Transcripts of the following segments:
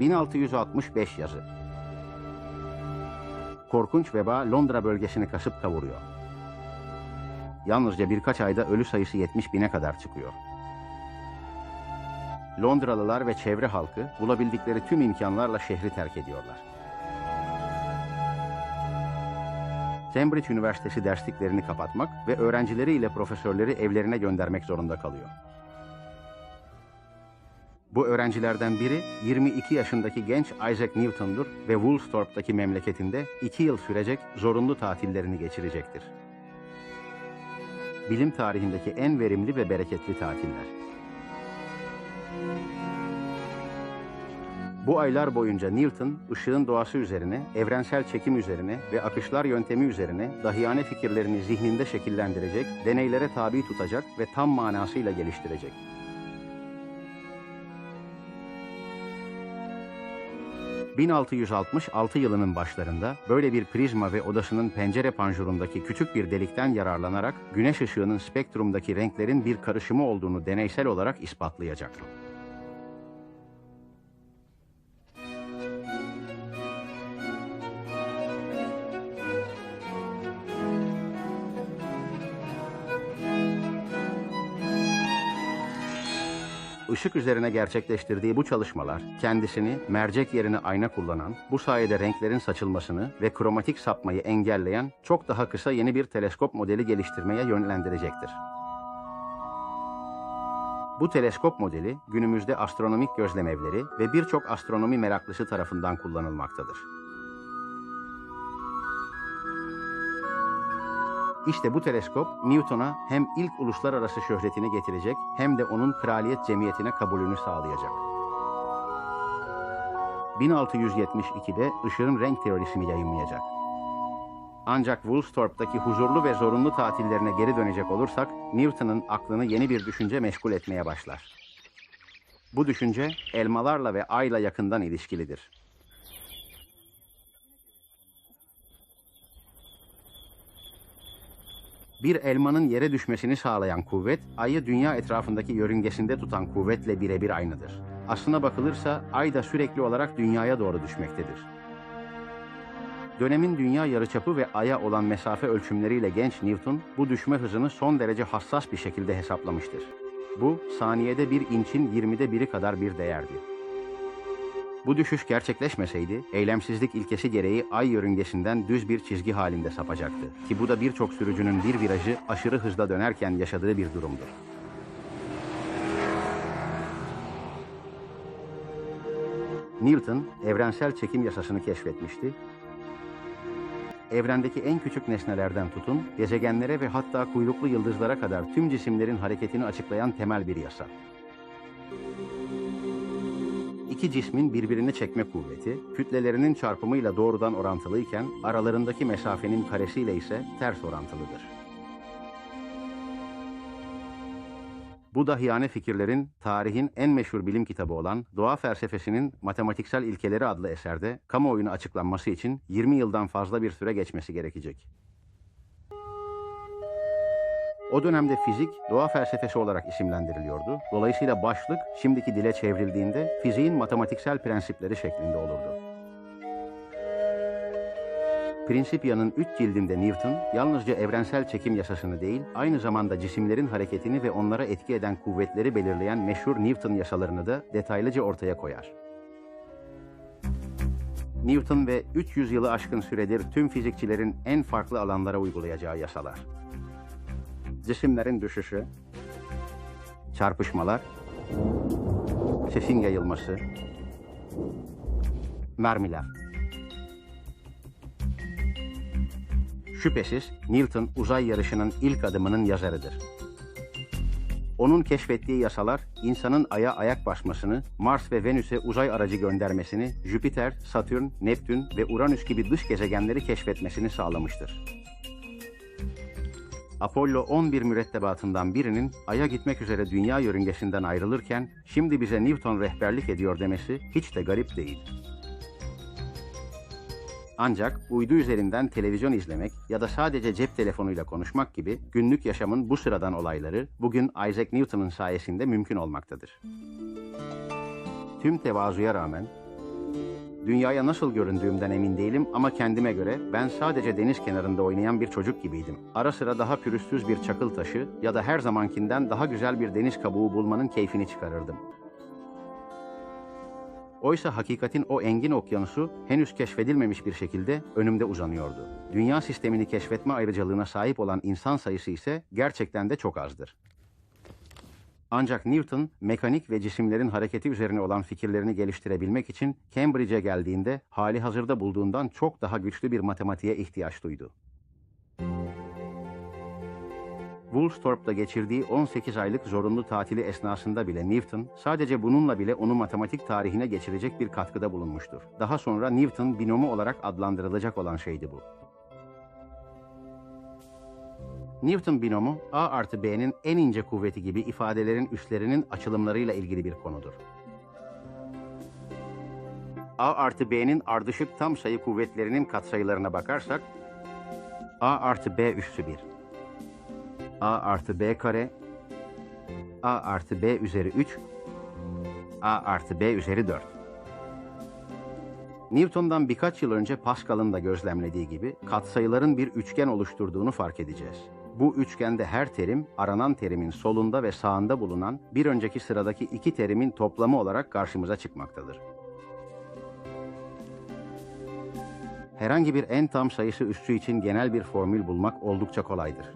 1665 yazı. Korkunç veba Londra bölgesini kasıp kavuruyor. Yalnızca birkaç ayda ölü sayısı 70 bine kadar çıkıyor. Londralılar ve çevre halkı bulabildikleri tüm imkanlarla şehri terk ediyorlar. Cambridge Üniversitesi dersliklerini kapatmak ve öğrencileri ile profesörleri evlerine göndermek zorunda kalıyor. Bu öğrencilerden biri 22 yaşındaki genç Isaac Newton'dur ve Woolsthorpe'daki memleketinde 2 yıl sürecek zorunlu tatillerini geçirecektir. Bilim tarihindeki en verimli ve bereketli tatiller. Bu aylar boyunca Newton, ışığın doğası üzerine, evrensel çekim üzerine ve akışlar yöntemi üzerine dahiyane fikirlerini zihninde şekillendirecek, deneylere tabi tutacak ve tam manasıyla geliştirecek. ...1666 yılının başlarında böyle bir prizma ve odasının pencere panjurundaki küçük bir delikten yararlanarak... ...güneş ışığının spektrumdaki renklerin bir karışımı olduğunu deneysel olarak ispatlayacak. Işık üzerine gerçekleştirdiği bu çalışmalar kendisini mercek yerine ayna kullanan, bu sayede renklerin saçılmasını ve kromatik sapmayı engelleyen çok daha kısa yeni bir teleskop modeli geliştirmeye yönlendirecektir. Bu teleskop modeli günümüzde astronomik gözlemevleri ve birçok astronomi meraklısı tarafından kullanılmaktadır. İşte bu teleskop Newton'a hem ilk uluslararası şöhretini getirecek hem de onun kraliyet cemiyetine kabulünü sağlayacak. 1672'de ışığın renk teorisini yayınlayacak. Ancak Woolsthorpe'daki huzurlu ve zorunlu tatillerine geri dönecek olursak, Newton'un aklını yeni bir düşünce meşgul etmeye başlar. Bu düşünce elmalarla ve ayla yakından ilişkilidir. Bir elmanın yere düşmesini sağlayan kuvvet, ayı dünya etrafındaki yörüngesinde tutan kuvvetle birebir aynıdır. Aslına bakılırsa ay da sürekli olarak dünyaya doğru düşmektedir. Dönemin dünya yarıçapı ve aya olan mesafe ölçümleriyle genç Newton, bu düşme hızını son derece hassas bir şekilde hesaplamıştır. Bu, saniyede bir inçin 20'de biri kadar bir değerdi. Bu düşüş gerçekleşmeseydi, eylemsizlik ilkesi gereği ay yörüngesinden düz bir çizgi halinde sapacaktı. Ki bu da birçok sürücünün bir virajı aşırı hızla dönerken yaşadığı bir durumdur. Newton, evrensel çekim yasasını keşfetmişti. Evrendeki en küçük nesnelerden tutun, gezegenlere ve hatta kuyruklu yıldızlara kadar tüm cisimlerin hareketini açıklayan temel bir yasa. İki cismin birbirini çekme kuvveti, kütlelerinin çarpımıyla doğrudan orantılıyken aralarındaki mesafenin karesiyle ise ters orantılıdır. Bu dahiyane fikirlerin tarihin en meşhur bilim kitabı olan Doğa Felsefesinin Matematiksel İlkeleri adlı eserde kamuoyuna açıklanması için 20 yıldan fazla bir süre geçmesi gerekecek. O dönemde fizik doğa felsefesi olarak isimlendiriliyordu. Dolayısıyla başlık şimdiki dile çevrildiğinde fiziğin matematiksel prensipleri şeklinde olurdu. Principia'nın üç cildinde Newton, yalnızca evrensel çekim yasasını değil, aynı zamanda cisimlerin hareketini ve onlara etki eden kuvvetleri belirleyen meşhur Newton yasalarını da detaylıca ortaya koyar. Newton ve 300 yılı aşkın süredir tüm fizikçilerin en farklı alanlara uygulayacağı yasalar cisimlerin düşüşü, çarpışmalar, sesin yayılması, mermiler. Şüphesiz Newton uzay yarışının ilk adımının yazarıdır. Onun keşfettiği yasalar insanın aya ayak basmasını, Mars ve Venüs'e uzay aracı göndermesini, Jüpiter, Satürn, Neptün ve Uranüs gibi dış gezegenleri keşfetmesini sağlamıştır. Apollo 11 mürettebatından birinin Ay'a gitmek üzere dünya yörüngesinden ayrılırken şimdi bize Newton rehberlik ediyor demesi hiç de garip değil. Ancak uydu üzerinden televizyon izlemek ya da sadece cep telefonuyla konuşmak gibi günlük yaşamın bu sıradan olayları bugün Isaac Newton'un sayesinde mümkün olmaktadır. Tüm tevazuya rağmen Dünyaya nasıl göründüğümden emin değilim ama kendime göre ben sadece deniz kenarında oynayan bir çocuk gibiydim. Ara sıra daha pürüzsüz bir çakıl taşı ya da her zamankinden daha güzel bir deniz kabuğu bulmanın keyfini çıkarırdım. Oysa hakikatin o engin okyanusu henüz keşfedilmemiş bir şekilde önümde uzanıyordu. Dünya sistemini keşfetme ayrıcalığına sahip olan insan sayısı ise gerçekten de çok azdır. Ancak Newton, mekanik ve cisimlerin hareketi üzerine olan fikirlerini geliştirebilmek için Cambridge'e geldiğinde hali hazırda bulduğundan çok daha güçlü bir matematiğe ihtiyaç duydu. Woolsthorpe'da geçirdiği 18 aylık zorunlu tatili esnasında bile Newton, sadece bununla bile onu matematik tarihine geçirecek bir katkıda bulunmuştur. Daha sonra Newton binomu olarak adlandırılacak olan şeydi bu. Newton binomu A artı B'nin en ince kuvveti gibi ifadelerin üslerinin açılımlarıyla ilgili bir konudur. A artı B'nin ardışık tam sayı kuvvetlerinin katsayılarına bakarsak, A artı B üssü 1, A artı B kare, A artı B üzeri 3, A artı B üzeri 4. Newton'dan birkaç yıl önce Pascal'ın da gözlemlediği gibi katsayıların bir üçgen oluşturduğunu fark edeceğiz. Bu üçgende her terim, aranan terimin solunda ve sağında bulunan bir önceki sıradaki iki terimin toplamı olarak karşımıza çıkmaktadır. Herhangi bir en tam sayısı üssü için genel bir formül bulmak oldukça kolaydır.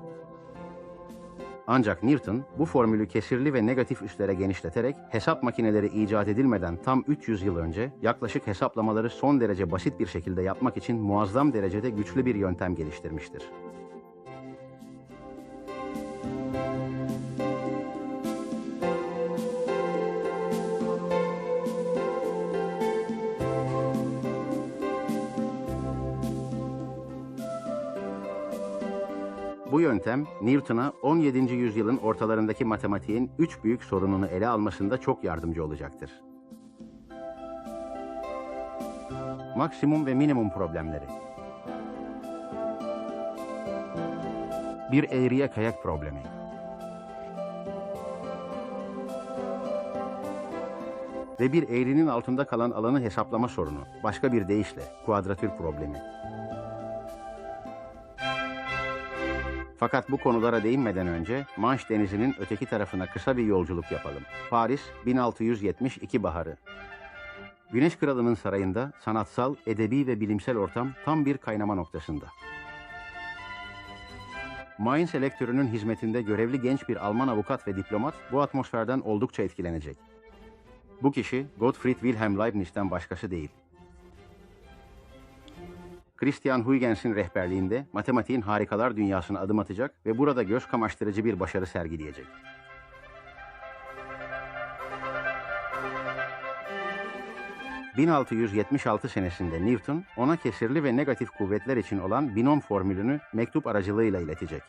Ancak Newton bu formülü kesirli ve negatif üslere genişleterek hesap makineleri icat edilmeden tam 300 yıl önce yaklaşık hesaplamaları son derece basit bir şekilde yapmak için muazzam derecede güçlü bir yöntem geliştirmiştir. Bu yöntem Newton'a 17. yüzyılın ortalarındaki matematiğin üç büyük sorununu ele almasında çok yardımcı olacaktır. Maksimum ve minimum problemleri. Bir eğriye kayak problemi. Ve bir eğrinin altında kalan alanı hesaplama sorunu. Başka bir deyişle kuadratür problemi. Fakat bu konulara değinmeden önce Manş Denizi'nin öteki tarafına kısa bir yolculuk yapalım. Paris 1672 baharı. Güneş Kralı'nın sarayında sanatsal, edebi ve bilimsel ortam tam bir kaynama noktasında. Mainz elektörünün hizmetinde görevli genç bir Alman avukat ve diplomat bu atmosferden oldukça etkilenecek. Bu kişi Gottfried Wilhelm Leibniz'ten başkası değil. Christian Huygens''in rehberliğinde matematiğin harikalar dünyasına adım atacak ve burada göz kamaştırıcı bir başarı sergileyecek. ...1676 senesinde Newton, ona kesirli ve negatif kuvvetler için olan binom formülünü mektup aracılığıyla iletecek.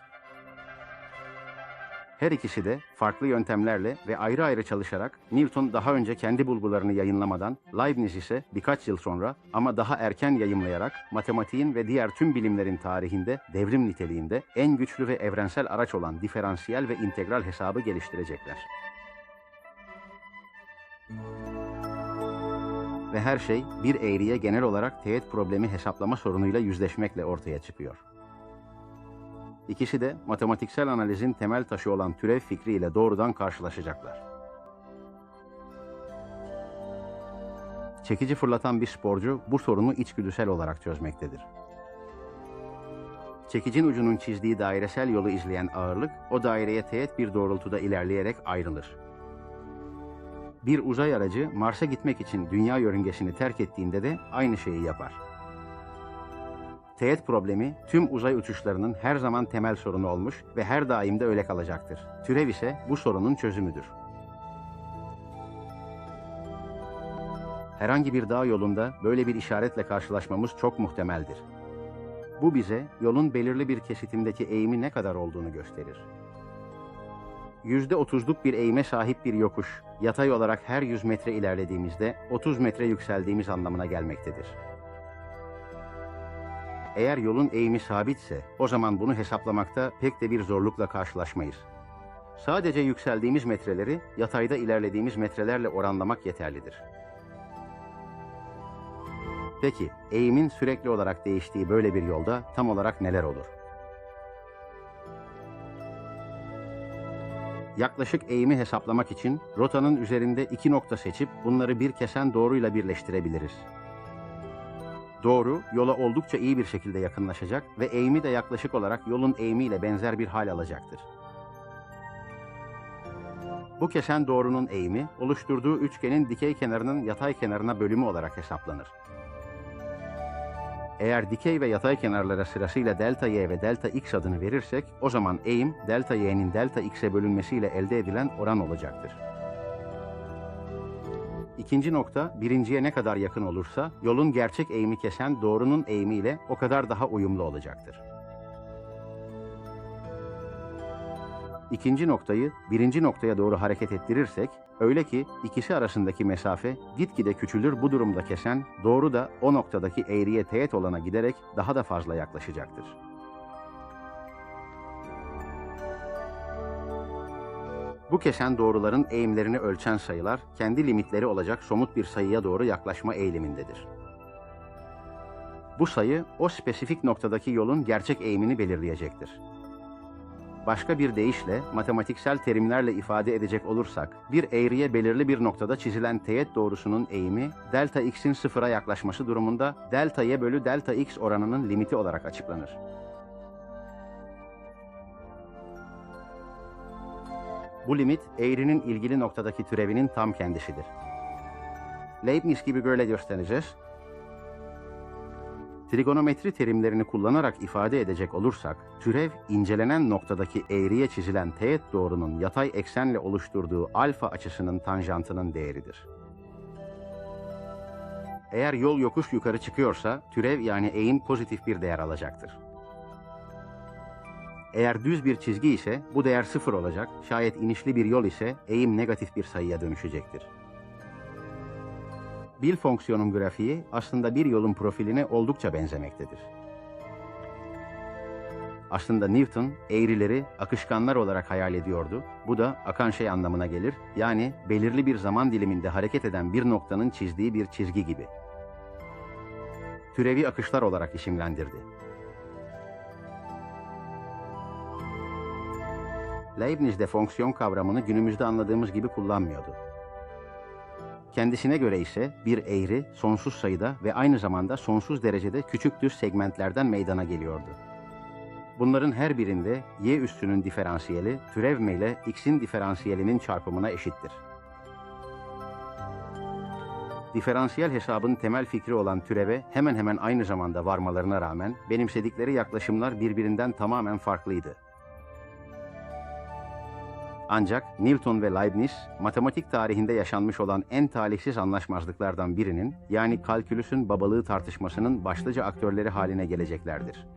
Her ikisi de farklı yöntemlerle ve ayrı ayrı çalışarak Newton daha önce kendi bulgularını yayınlamadan, Leibniz ise birkaç yıl sonra ama daha erken yayımlayarak matematiğin ve diğer tüm bilimlerin tarihinde devrim niteliğinde en güçlü ve evrensel araç olan diferansiyel ve integral hesabı geliştirecekler. Ve her şey bir eğriye genel olarak teğet problemi hesaplama sorunuyla yüzleşmekle ortaya çıkıyor. İkisi de matematiksel analizin temel taşı olan türev fikriyle doğrudan karşılaşacaklar. Çekici fırlatan bir sporcu bu sorunu içgüdüsel olarak çözmektedir. Çekicin ucunun çizdiği dairesel yolu izleyen ağırlık o daireye teğet bir doğrultuda ilerleyerek ayrılır. Bir uzay aracı Mars'a gitmek için dünya yörüngesini terk ettiğinde de aynı şeyi yapar. Teğet problemi tüm uzay uçuşlarının her zaman temel sorunu olmuş ve her daim de öyle kalacaktır. Türev ise bu sorunun çözümüdür. Herhangi bir dağ yolunda böyle bir işaretle karşılaşmamız çok muhtemeldir. Bu bize yolun belirli bir kesitindeki eğimi ne kadar olduğunu gösterir. Yüzde otuzluk bir eğime sahip bir yokuş, yatay olarak her 100 metre ilerlediğimizde 30 metre yükseldiğimiz anlamına gelmektedir. Eğer yolun eğimi sabitse o zaman bunu hesaplamakta pek de bir zorlukla karşılaşmayız. Sadece yükseldiğimiz metreleri yatayda ilerlediğimiz metrelerle oranlamak yeterlidir. Peki, eğimin sürekli olarak değiştiği böyle bir yolda tam olarak neler olur? Yaklaşık eğimi hesaplamak için rotanın üzerinde iki nokta seçip bunları bir kesen doğruyla birleştirebiliriz. Doğru, yola oldukça iyi bir şekilde yakınlaşacak ve eğimi de yaklaşık olarak yolun eğimiyle benzer bir hal alacaktır. Bu kesen doğrunun eğimi, oluşturduğu üçgenin dikey kenarının yatay kenarına bölümü olarak hesaplanır. Eğer dikey ve yatay kenarlara sırasıyla delta y ve delta x adını verirsek, o zaman eğim delta y'nin delta x'e bölünmesiyle elde edilen oran olacaktır. İkinci nokta, birinciye ne kadar yakın olursa, yolun gerçek eğimi kesen doğrunun eğimiyle o kadar daha uyumlu olacaktır. İkinci noktayı birinci noktaya doğru hareket ettirirsek, öyle ki ikisi arasındaki mesafe gitgide küçülür bu durumda kesen, doğru da o noktadaki eğriye teğet olana giderek daha da fazla yaklaşacaktır. Bu kesen doğruların eğimlerini ölçen sayılar, kendi limitleri olacak somut bir sayıya doğru yaklaşma eğilimindedir. Bu sayı, o spesifik noktadaki yolun gerçek eğimini belirleyecektir. Başka bir deyişle, matematiksel terimlerle ifade edecek olursak, bir eğriye belirli bir noktada çizilen teğet doğrusunun eğimi, delta x'in sıfıra yaklaşması durumunda delta y bölü delta x oranının limiti olarak açıklanır. Bu limit, eğrinin ilgili noktadaki türevinin tam kendisidir. Leibniz gibi böyle göstereceğiz. Trigonometri terimlerini kullanarak ifade edecek olursak, türev incelenen noktadaki eğriye çizilen teğet doğrunun yatay eksenle oluşturduğu alfa açısının tanjantının değeridir. Eğer yol yokuş yukarı çıkıyorsa, türev yani eğim pozitif bir değer alacaktır. Eğer düz bir çizgi ise bu değer sıfır olacak, şayet inişli bir yol ise eğim negatif bir sayıya dönüşecektir. Bil fonksiyonun grafiği aslında bir yolun profiline oldukça benzemektedir. Aslında Newton eğrileri akışkanlar olarak hayal ediyordu. Bu da akan şey anlamına gelir. Yani belirli bir zaman diliminde hareket eden bir noktanın çizdiği bir çizgi gibi. Türevi akışlar olarak isimlendirdi. Leibniz de fonksiyon kavramını günümüzde anladığımız gibi kullanmıyordu. Kendisine göre ise bir eğri sonsuz sayıda ve aynı zamanda sonsuz derecede küçük düz segmentlerden meydana geliyordu. Bunların her birinde y üssünün diferansiyeli türevme ile x'in diferansiyelinin çarpımına eşittir. Diferansiyel hesabın temel fikri olan türeve hemen hemen aynı zamanda varmalarına rağmen benimsedikleri yaklaşımlar birbirinden tamamen farklıydı. Ancak Newton ve Leibniz, matematik tarihinde yaşanmış olan en talihsiz anlaşmazlıklardan birinin, yani kalkülüsün babalığı tartışmasının başlıca aktörleri haline geleceklerdir.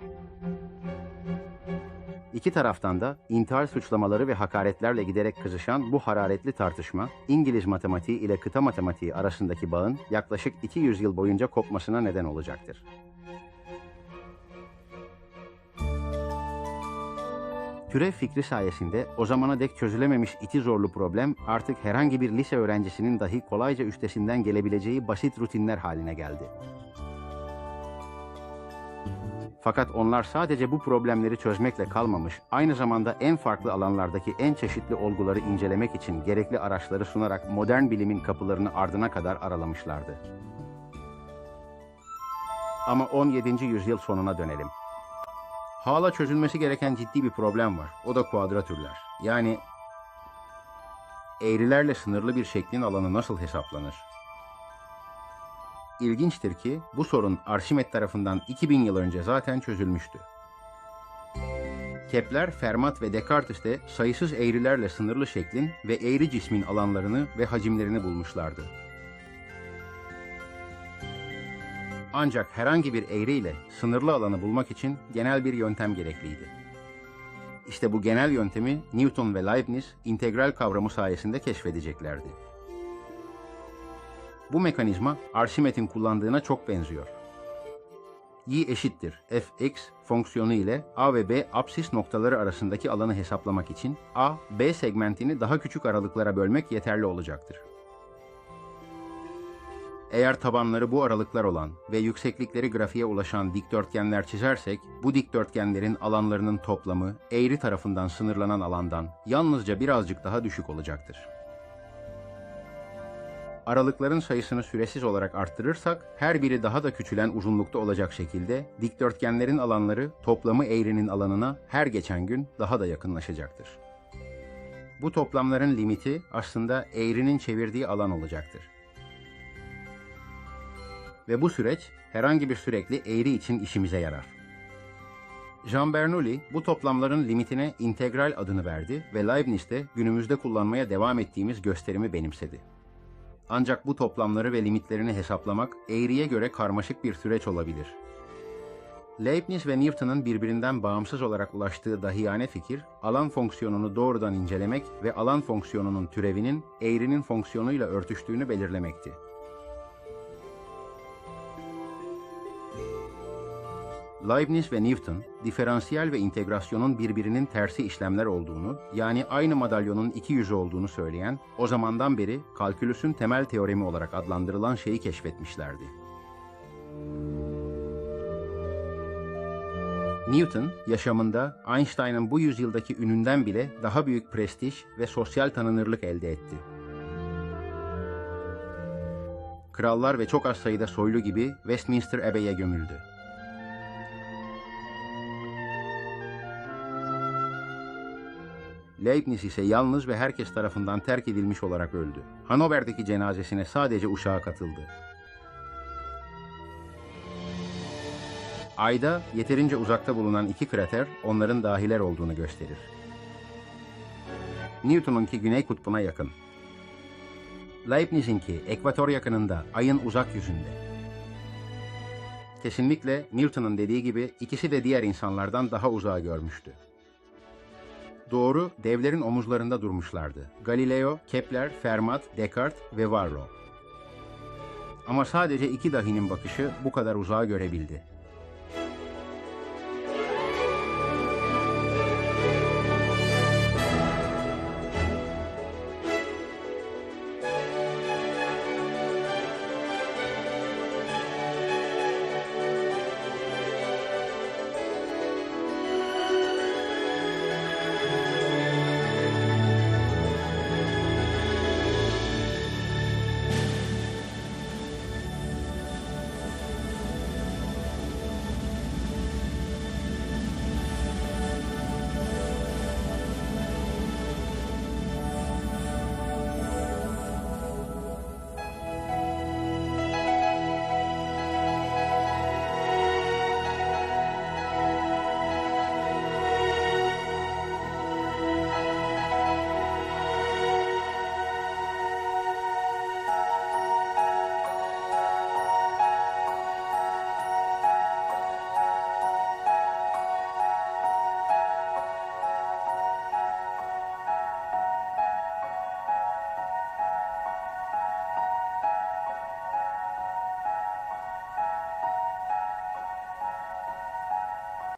İki taraftan da intihar suçlamaları ve hakaretlerle giderek kızışan bu hararetli tartışma, İngiliz matematiği ile kıta matematiği arasındaki bağın yaklaşık 200 yıl boyunca kopmasına neden olacaktır. Türev fikri sayesinde o zamana dek çözülememiş iti zorlu problem artık herhangi bir lise öğrencisinin dahi kolayca üstesinden gelebileceği basit rutinler haline geldi. Fakat onlar sadece bu problemleri çözmekle kalmamış, aynı zamanda en farklı alanlardaki en çeşitli olguları incelemek için gerekli araçları sunarak modern bilimin kapılarını ardına kadar aralamışlardı. Ama 17. yüzyıl sonuna dönelim. Hala çözülmesi gereken ciddi bir problem var. O da kuadratürler. Yani eğrilerle sınırlı bir şeklin alanı nasıl hesaplanır? İlginçtir ki bu sorun Arşimet tarafından 2000 yıl önce zaten çözülmüştü. Kepler, Fermat ve Descartes de sayısız eğrilerle sınırlı şeklin ve eğri cismin alanlarını ve hacimlerini bulmuşlardı. Ancak herhangi bir eğriyle sınırlı alanı bulmak için genel bir yöntem gerekliydi. İşte bu genel yöntemi Newton ve Leibniz integral kavramı sayesinde keşfedeceklerdi. Bu mekanizma Arşimet'in kullandığına çok benziyor. Y eşittir fx fonksiyonu ile a ve b apsis noktaları arasındaki alanı hesaplamak için a, b segmentini daha küçük aralıklara bölmek yeterli olacaktır. Eğer tabanları bu aralıklar olan ve yükseklikleri grafiğe ulaşan dikdörtgenler çizersek, bu dikdörtgenlerin alanlarının toplamı eğri tarafından sınırlanan alandan yalnızca birazcık daha düşük olacaktır. Aralıkların sayısını süresiz olarak arttırırsak, her biri daha da küçülen uzunlukta olacak şekilde dikdörtgenlerin alanları toplamı eğrinin alanına her geçen gün daha da yakınlaşacaktır. Bu toplamların limiti aslında eğrinin çevirdiği alan olacaktır. Ve bu süreç herhangi bir sürekli eğri için işimize yarar. Jean Bernoulli bu toplamların limitine integral adını verdi ve Leibniz de günümüzde kullanmaya devam ettiğimiz gösterimi benimsedi. Ancak bu toplamları ve limitlerini hesaplamak eğriye göre karmaşık bir süreç olabilir. Leibniz ve Newton'un birbirinden bağımsız olarak ulaştığı dahiyane fikir, alan fonksiyonunu doğrudan incelemek ve alan fonksiyonunun türevinin eğrinin fonksiyonuyla örtüştüğünü belirlemekti. Leibniz ve Newton, diferansiyel ve integrasyonun birbirinin tersi işlemler olduğunu, yani aynı madalyonun iki yüzü olduğunu söyleyen, o zamandan beri kalkülüsün temel teoremi olarak adlandırılan şeyi keşfetmişlerdi. Newton, yaşamında Einstein'ın bu yüzyıldaki ününden bile daha büyük prestij ve sosyal tanınırlık elde etti. Krallar ve çok az sayıda soylu gibi Westminster Abbey'e gömüldü. Leibniz ise yalnız ve herkes tarafından terk edilmiş olarak öldü. Hanover'deki cenazesine sadece uşağı katıldı. Ayda yeterince uzakta bulunan iki krater onların dahiler olduğunu gösterir. Newton'unki güney kutbuna yakın. Leibniz'inki ekvator yakınında, ayın uzak yüzünde. Kesinlikle Newton'un dediği gibi ikisi de diğer insanlardan daha uzağa görmüştü. Doğru, devlerin omuzlarında durmuşlardı. Galileo, Kepler, Fermat, Descartes ve Varro. Ama sadece iki dahinin bakışı bu kadar uzağa görebildi.